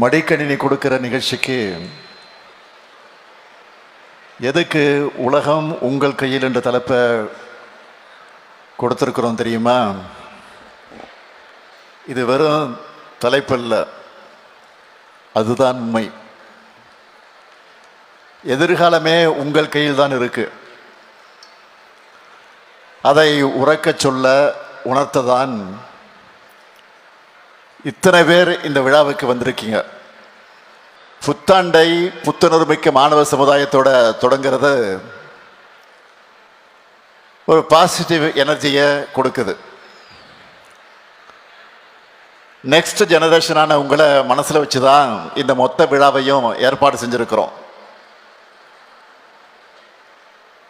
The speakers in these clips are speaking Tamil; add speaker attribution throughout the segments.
Speaker 1: மடிக்கணினி கொடுக்கிற நிகழ்ச்சிக்கு எதுக்கு உலகம் உங்கள் கையில் என்ற தலைப்பை கொடுத்துருக்குறோம் தெரியுமா? இது வெறும் தலைப்பல்ல. அதுதான் உண்மை. எதிர்காலமே உங்கள் கையில் தான் இருக்கு. அதை உறக்கச் சொல்ல உணர்த்ததான் இத்தனை பேர் இந்த விழாவுக்கு வந்திருக்கீங்க. புத்தாண்டை புத்துணர்மிக்க மாணவ சமுதாயத்தோட தொடங்கிறது ஒரு பாசிட்டிவ் எனர்ஜியை கொடுக்குது. நெக்ஸ்ட் ஜெனரேஷனான உங்களை மனசில் வச்சு தான் இந்த மொத்த விழாவையும் ஏற்பாடு செஞ்சுருக்கிறோம்.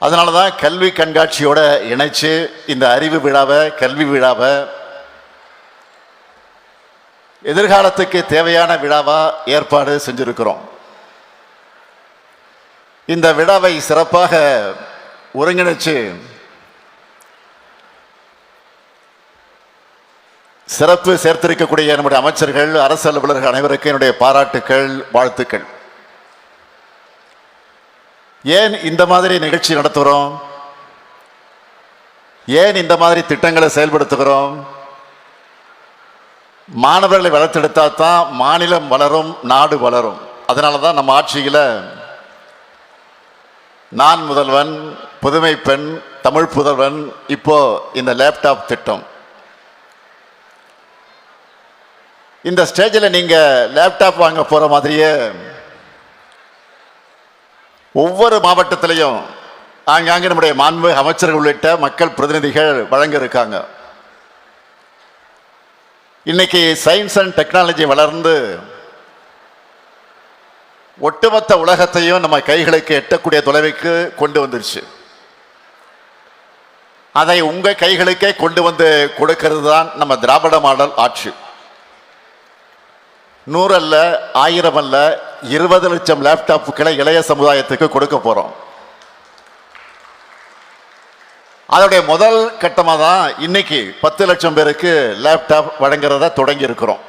Speaker 1: அதனால தான் கல்வி கண்காட்சியோட இணைச்சு இந்த அறிவு விழாவை கல்வி விழாவை எதிர்காலத்துக்கு தேவையான விழாவா ஏற்பாடு செஞ்சுருக்கிறோம். இந்த விழாவை சிறப்பாக ஒருங்கிணைச்சு சிறப்பு சேர்த்திருக்கக்கூடிய நம்முடைய அமைச்சர்கள் அரசு அலுவலர்கள் அனைவருக்கும் என்னுடைய பாராட்டுக்கள் வாழ்த்துக்கள். ஏன் இந்த மாதிரி நிகழ்ச்சி நடத்துகிறோம்? ஏன் இந்த மாதிரி திட்டங்களை செயல்படுத்துகிறோம்? மாணவர்களை வளர்த்தெடுத்தா தான் மாநிலம் வளரும் நாடு வளரும். அதனால தான் நம்ம ஆட்சியில் நான் முதல்வன் புதுமை பெண் தமிழ் புதல்வன் இப்போ இந்த லேப்டாப் திட்டம். இந்த ஸ்டேஜில் நீங்கள் லேப்டாப் வாங்க போகிற மாதிரியே ஒவ்வொரு மாவட்டத்திலையும் ஆங்காங்கே நம்முடைய மாண்பு அமைச்சர்கள் உள்ளிட்ட மக்கள் பிரதிநிதிகள் வழங்க இருக்காங்க. இன்னைக்கு சயின்ஸ் அண்ட் டெக்னாலஜி வளர்ந்து ஒட்டுமொத்த உலகத்தையும் நம்ம கைகளுக்கு எட்டக்கூடிய தொலைவுக்கு கொண்டு வந்துருச்சு. அதை உங்கள் கைகளுக்கே கொண்டு வந்து கொடுக்கிறது தான் நம்ம திராவிட மாடல் ஆட்சி. நூறு அல்ல ஆயிரம் அல்ல இருபது லட்சம் லேப்டாப்புகளை இளைய சமுதாயத்துக்கு கொடுக்க போகிறோம் அதோடைய முதல் கட்டமாக தான் இன்னைக்கு பத்து லட்சம் பேருக்கு லேப்டாப் வழங்குறத தொடங்கி இருக்கிறோம்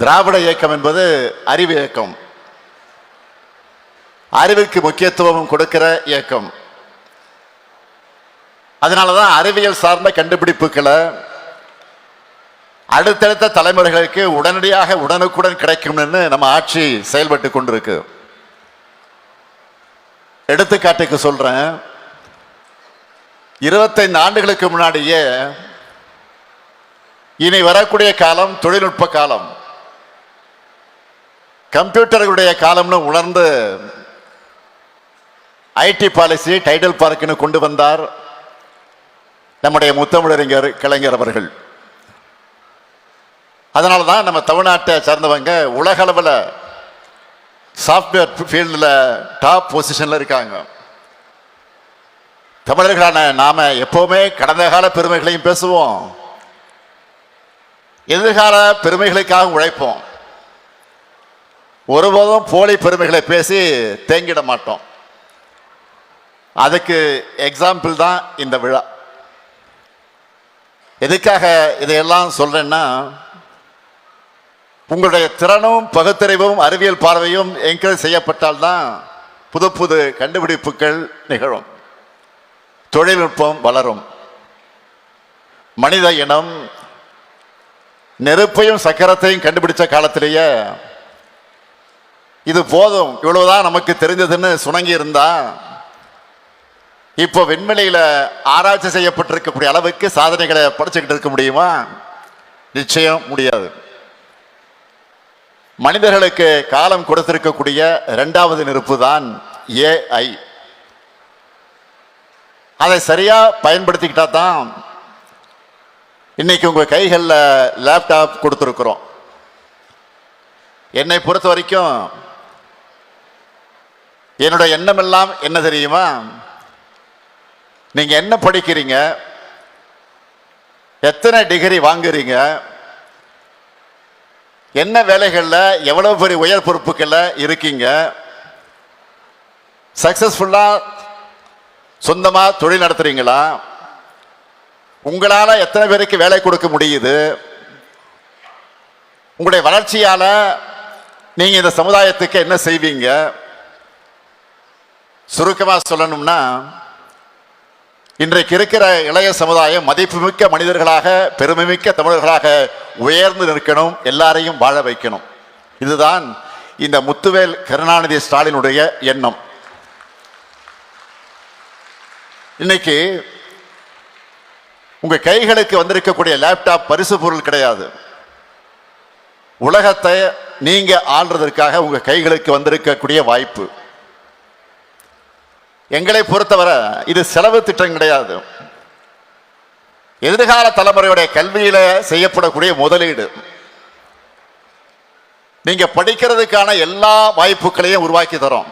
Speaker 1: திராவிட இயக்கம் என்பது அறிவு இயக்கம். அறிவுக்கு முக்கியத்துவம் கொடுக்கிற இயக்கம். அதனால தான் அறிவியல் சார்ந்த கண்டுபிடிப்புகளை அடுத்தடுத்த தலைமுறைகளுக்கு உடனடியாக உடனுக்குடன் கிடைக்கும்னு நம்ம ஆட்சி செயல்பட்டு கொண்டிருக்கு. எடுத்துக்காட்டுக்கு சொல்கிறேன் இருபத்தைந்து ஆண்டுகளுக்கு முன்னாடியே இனி வரக்கூடிய காலம் தொழில்நுட்ப காலம். கம்ப்யூட்டர்களுடைய காலம்னு உணர்ந்து ஐடி பாலிசி டைட்டில் பார்க்குன்னு கொண்டு வந்தார் நம்முடைய முத்தமிழறிஞர் கலைஞர் அவர்கள். அதனால தான் நம்ம தமிழ்நாட்டை சார்ந்தவங்க உலகளவில் சாஃப்ட்வேர் ஃபீல்டில் டாப் பொசிஷனில் இருக்காங்க. தமிழர்களான நாம் எப்போவுமே கடந்த கால பெருமைகளையும் பேசுவோம். எதிர்கால பெருமைகளுக்காக உழைப்போம். ஒருபோதும் போலி பெருமைகளை பேசி தேங்கிட மாட்டோம். அதுக்கு எக்ஸாம்பிள் தான் இந்த விழா. எதுக்காக இதையெல்லாம் சொல்கிறேன்னா உங்களுடைய திறனும் பகுத்தறிவும் அறிவியல் பார்வையும் என்கரேஜ் செய்யப்பட்டால்தான் புது புது கண்டுபிடிப்புகள் நிகழும். தொழில்நுட்பம் வளரும். மனித இனம் நெருப்பையும் சக்கரத்தையும் கண்டுபிடிச்ச காலத்திலேயே இது போதும் இவ்வளவுதான் நமக்கு தெரிஞ்சதுன்னு சுணங்கி இருந்தா இப்போ விண்வெளியில் ஆராய்ச்சி செய்யப்பட்டிருக்கக்கூடிய அளவுக்கு சாதனைகளை படிச்சுக்கிட்டு இருக்க முடியுமா? நிச்சயம் முடியாது. மனிதர்களுக்கு காலம் கொடுத்திருக்கக்கூடிய இரண்டாவது நெருப்பு தான் ஏஐ அதை சரியாக பயன்படுத்திக்கிட்டா தான் இன்னைக்கு உங்கள் கைகளில் லேப்டாப் கொடுத்துருக்குறோம். என்னை பொறுத்த வரைக்கும் என்னோட எண்ணம் எல்லாம் என்ன தெரியுமா? நீங்கள் என்ன படிக்கிறீங்க? எத்தனை டிகிரி வாங்குறீங்க? என்ன வேலைகளில் எவ்வளவு பெரிய உயர் பொறுப்புகளில் இருக்கீங்க? சக்சஸ்ஃபுல்லாக சொந்தமாக தொழில் நடத்துகிறீங்களா உங்களால் எத்தனை பேருக்கு வேலை கொடுக்க முடியுது? உங்களுடைய வளர்ச்சியால் நீங்கள் இந்த சமுதாயத்துக்கு என்ன செய்வீங்க? சுருக்கமாக சொல்லணும்னா இன்றைக்கு இருக்கிற இளைய சமுதாயம் மதிப்புமிக்க மனிதர்களாக பெருமைமிக்க தமிழர்களாக உயர்ந்து நிற்கணும் எல்லாரையும் வாழ வைக்கணும். இதுதான் இந்த முத்துவேல் கருணாநிதி ஸ்டாலினுடைய எண்ணம். இன்னைக்கு உங்க கைகளுக்கு வந்திருக்கக்கூடிய லேப்டாப் பரிசு பொருள் கிடையாது. உலகத்தை நீங்க ஆள்றதற்காக உங்க கைகளுக்கு வந்திருக்கக்கூடிய வாய்ப்பு. எங்களை பொறுத்தவரை இது செலவு திட்டம் கிடையாது. எதிர்கால தலைமுறையுடைய கல்வியில செய்யப்படக்கூடிய முதலீடு. நீங்க படிக்கிறதுக்கான எல்லா வாய்ப்புகளையும் உருவாக்கி தரோம்.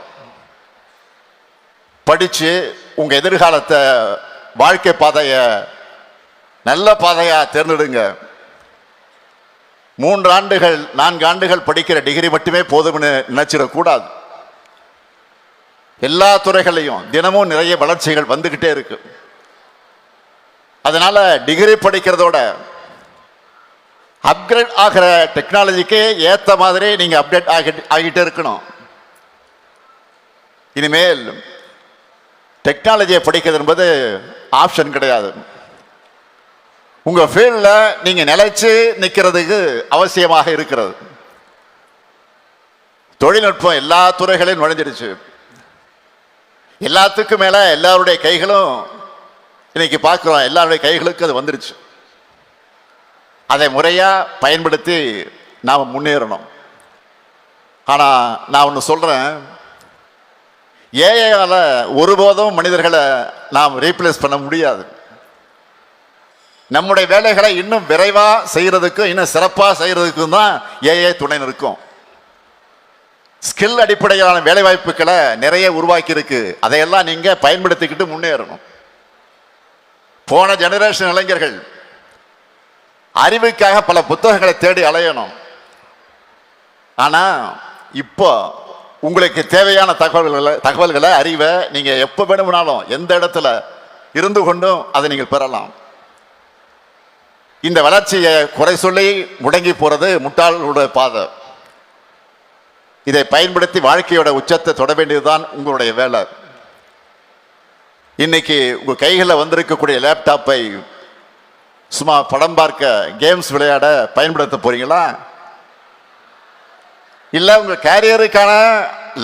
Speaker 1: படிச்சு உங்க எதிர்காலத்தை வாழ்க்கை பாதைய நல்ல பாதையா தேர்ந்தெடுங்க. மூன்று ஆண்டுகள் நான்கு ஆண்டுகள் படிக்கிற டிகிரி மட்டுமே போதும்னு நினைச்சிடக்கூடாது. எல்லா துறைகளையும் தினமும் நிறைய வளர்ச்சிகள் வந்துக்கிட்டே இருக்கு. அதனால டிகிரி படிக்கிறதோட அப்கிரேட் ஆகிற டெக்னாலஜிக்கு ஏற்ற மாதிரி நீங்க அப்டேட் ஆகிட்டு ஆகிட்டே இருக்கணும். இனிமேல் டெக்னாலஜியை படிக்கிறது என்பது ஆப்ஷன் கிடையாது. உங்க ஃபீல்டில் நீங்க நிலைச்சு நிற்கிறதுக்கு அவசியமாக இருக்கிறது. தொழில்நுட்பம் எல்லா துறைகளையும் நுழைஞ்சிடுச்சு. எல்லாத்துக்கும் மேல எல்லாருடைய கைகளும் இன்னைக்கு பார்க்குறோம். எல்லாருடைய கைகளுக்கும் அது வந்துருச்சு. அதை முறையா பயன்படுத்தி நாம் முன்னேறணும். ஆனா நான் ஒன்று சொல்றேன். ஏஐயால் ஒருபோதும் மனிதர்களை நாம் ரீப்ளேஸ் பண்ண முடியாது. நம்முடைய வேலைகளை இன்னும் விரைவாக செய்கிறதுக்கும் இன்னும் சிறப்பாக செய்கிறதுக்கும் தான் ஏஐ துணை நிற்கும் ஸ்கில் அடிப்படையிலான வேலை வாய்ப்புகளை நிறைய உருவாக்கி இருக்கு அதையெல்லாம் நீங்க பயன்படுத்திக்கிட்டு முன்னேறணும். போன ஜெனரேஷன் இளைஞர்கள் அறிவுக்காக பல புத்தகங்களை தேடி அலையணும். ஆனா இப்போ உங்களுக்கு தேவையான தகவல்களை தகவல்களை அறிவை நீங்க எப்ப வேணும்னாலும் எந்த இடத்துல இருந்து கொண்டும் அதை நீங்கள் பெறலாம். இந்த வளர்ச்சியை குறை சொல்லி முடங்கி போறது முட்டாளோட பாதை. இதை பயன்படுத்தி வாழ்க்கையோட உச்சத்தை தொட வேண்டியதுதான் உங்களுடைய வேலை. இன்னைக்கு உங்க கைகளில் வந்திருக்கக்கூடிய லேப்டாப்பை சும்மா படம் பார்க்க கேம்ஸ் விளையாட பயன்படுத்த போறீங்களா? இல்ல உங்க கேரியருக்கான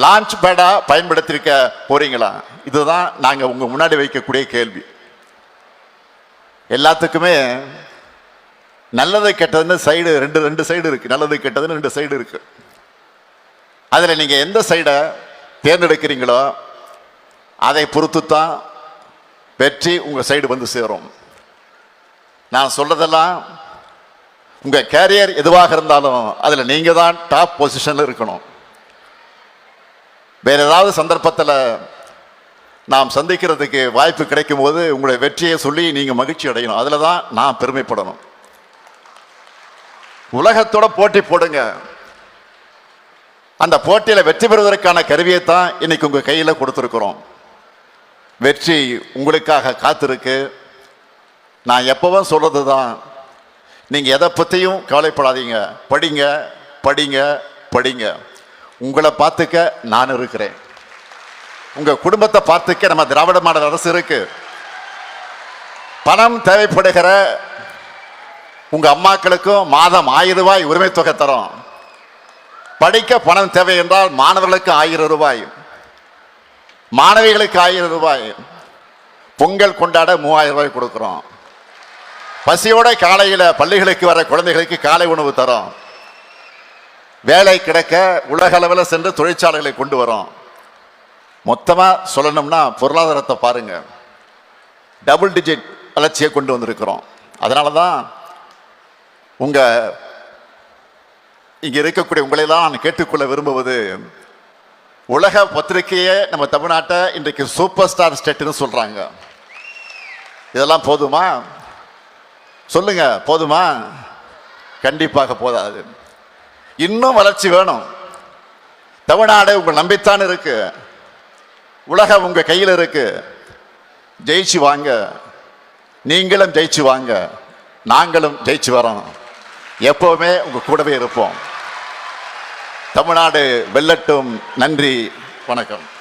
Speaker 1: லான்ச் பேடா பயன்படுத்திருக்க போறீங்களா? இதுதான் நாங்க உங்க முன்னாடி வைக்கக்கூடிய கேள்வி. எல்லாத்துக்குமே நல்லது கெட்டதுன்னு சைடு ரெண்டு ரெண்டு சைடு இருக்கு. நல்லது கெட்டதுன்னு ரெண்டு சைடு இருக்கு. அதில் நீங்கள் எந்த சைடை தேர்ந்தெடுக்கிறீங்களோ அதை பொறுத்து தான் வெற்றி உங்கள் சைடு வந்து சேரும். நான் சொல்கிறதெல்லாம் உங்கள் கேரியர் எதுவாக இருந்தாலும் அதில் நீங்கள் தான் டாப் பொசிஷனில் இருக்கணும். வேறு ஏதாவது சந்தர்ப்பத்தில் நாம் சந்திக்கிறதுக்கு வாய்ப்பு கிடைக்கும் போது உங்களுடைய வெற்றியை சொல்லி நீங்கள் மகிழ்ச்சி அடையணும். அதில் தான் நான் பெருமைப்படணும். உலகத்தோட போட்டி போடுங்க. அந்த போட்டியில் வெற்றி பெறுவதற்கான கருவியை தான் இன்னைக்கு உங்கள் கையில் கொடுத்துருக்குறோம். வெற்றி உங்களுக்காக காத்திருக்கு. நான் எப்பவும் சொல்கிறது தான் நீங்கள் எதை பற்றியும் கவலைப்படாதீங்க. படிங்க படிங்க படிங்க. உங்களை பார்த்துக்க நான் இருக்கிறேன். உங்கள் குடும்பத்தை பார்த்துக்க நம்ம திராவிட மாடல் அரசு இருக்குது பணம் தேவைப்படுகிற உங்கள் அம்மாக்களுக்கும் மாதம் ஆயிரம் ரூபாய் உரிமை தொகை தரோம். படிக்க பணம் தேவை என்றால் மாணவர்களுக்கு ஆயிரம் ரூபாய். மாணவிகளுக்கு ஆயிரம் ரூபாய். பொங்கல் கொண்டாட மூவாயிரம் ரூபாய் கொடுக்குறோம். பசியோட காலையில் பள்ளிகளுக்கு வர குழந்தைகளுக்கு காலை உணவு தரோம். வேலை கிடைக்க உலக அளவில் சென்று தொழிற்சாலைகளை கொண்டு வரோம். மொத்தமாக சொல்லணும்னா பொருளாதாரத்தை பாருங்கள் டபுள் டிஜிட் வளர்ச்சியை கொண்டு வந்திருக்கிறோம். அதனால தான் உங்கள் இங்கே இருக்கக்கூடிய உங்களையெல்லாம் நான் கேட்டுக்கொள்ள விரும்புவது உலக பத்திரிகையை நம்ம தமிழ்நாட்டை இன்றைக்கு சூப்பர் ஸ்டார் ஸ்டேட்னு சொல்கிறாங்க இதெல்லாம் போதுமா? சொல்லுங்க போதுமா? கண்டிப்பாக போதாது. இன்னும் வளர்ச்சி வேணும். தமிழ்நாடு உங்கள் நம்பித்தான் இருக்கு. உலகம் உங்கள் கையில் இருக்கு. ஜெயிச்சு வாங்க. நீங்களும் ஜெயிச்சு வாங்க. நாங்களும் ஜெயிச்சு வரோம். எப்போவுமே உங்கள் கூடவே இருப்போம். தமிழ்நாடு வெல்லட்டும். நன்றி. வணக்கம்.